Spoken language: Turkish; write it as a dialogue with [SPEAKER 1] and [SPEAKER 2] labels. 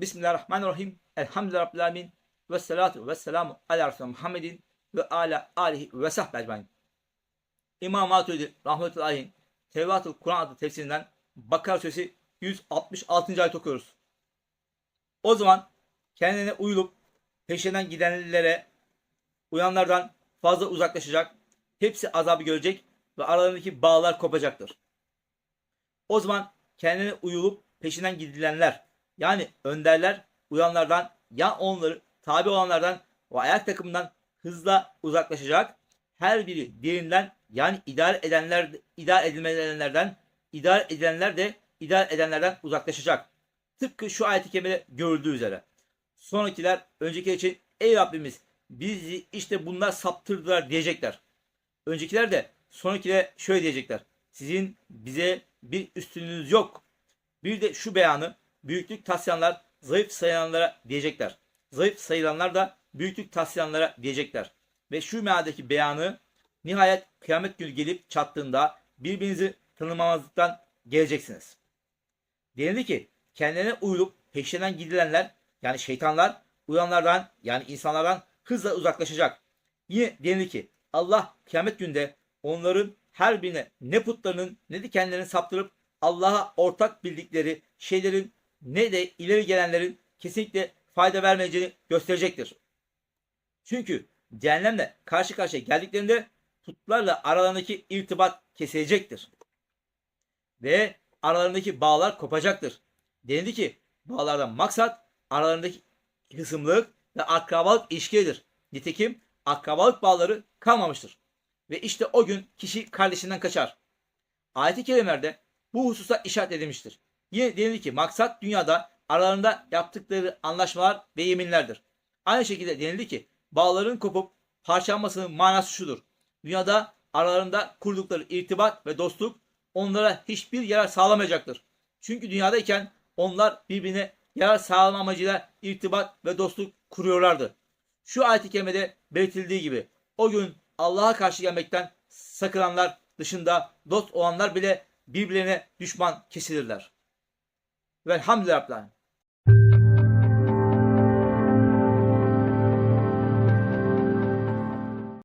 [SPEAKER 1] Bismillahirrahmanirrahim. Elhamdülillahi Rabbil Alemin. Ve salatu ve selamu ala Resulü Muhammedin ve ala alihi ve sahbihi ecmaîn. İmam Maturidi rahmetullahi Tevratül Kur'an adlı tefsirinden Bakara suresi 166. ayet okuyoruz. O zaman kendine uyulup peşinden gidenlere uyanlardan fazla uzaklaşacak, hepsi azabı görecek ve aralarındaki bağlar kopacaktır. O zaman kendine uyulup peşinden gidilenler yani önderler uyanlardan ya onları tabi olanlardan ve ayak takımından hızla uzaklaşacak. Her biri diğerinden yani idare edenler idare edilmeyenlerden idare edilenler de idare edenlerden uzaklaşacak. Tıpkı şu ayet-i kerimede görüldüğü üzere. Sonrakiler öncekiler için ey Rabbimiz bizi işte bunlar saptırdılar diyecekler. Öncekiler de sonrakilere şöyle diyecekler. Sizin bize bir üstünlüğünüz yok. Bir de şu beyanı büyüklük taslayanlar zayıf sayılanlara diyecekler. Zayıf sayılanlar da büyüklük taslayanlara diyecekler. Ve şu mealdeki beyanı nihayet kıyamet günü gelip çattığında birbirinizi tanımamazlıktan geleceksiniz. Denildi ki kendilerine uyulup peşinden gidilenler yani şeytanlar uyanlardan yani insanlardan hızla uzaklaşacak. Yine denildi ki Allah kıyamet günde onların her birine ne putlarının ne de kendilerini saptırıp Allah'a ortak bildikleri şeylerin ne de ileri gelenlerin kesinlikle fayda vermeyeceğini gösterecektir. Çünkü cehennemle karşı karşıya geldiklerinde putlarla aralarındaki irtibat kesilecektir. Ve aralarındaki bağlar kopacaktır. Denildi ki bağlardan maksat aralarındaki hısımlılık ve akrabalık ilişkidir. Nitekim akrabalık bağları kalmamıştır. Ve işte o gün kişi kardeşinden kaçar. Ayet-i kerimelerde bu hususa işaret edilmiştir. Yine denildi ki maksat dünyada aralarında yaptıkları anlaşmalar ve yeminlerdir. Aynı şekilde denildi ki bağların kopup parçalanmasının manası şudur. Dünyada aralarında kurdukları irtibat ve dostluk onlara hiçbir yarar sağlamayacaktır. Çünkü dünyadayken onlar birbirine yarar sağlama amacıyla irtibat ve dostluk kuruyorlardı. Şu ayet-i kerimede belirtildiği gibi o gün Allah'a karşı gelmekten sakınanlar dışında dost olanlar bile birbirlerine düşman kesilirler. Velhamdülillah. Rabbil Alemin.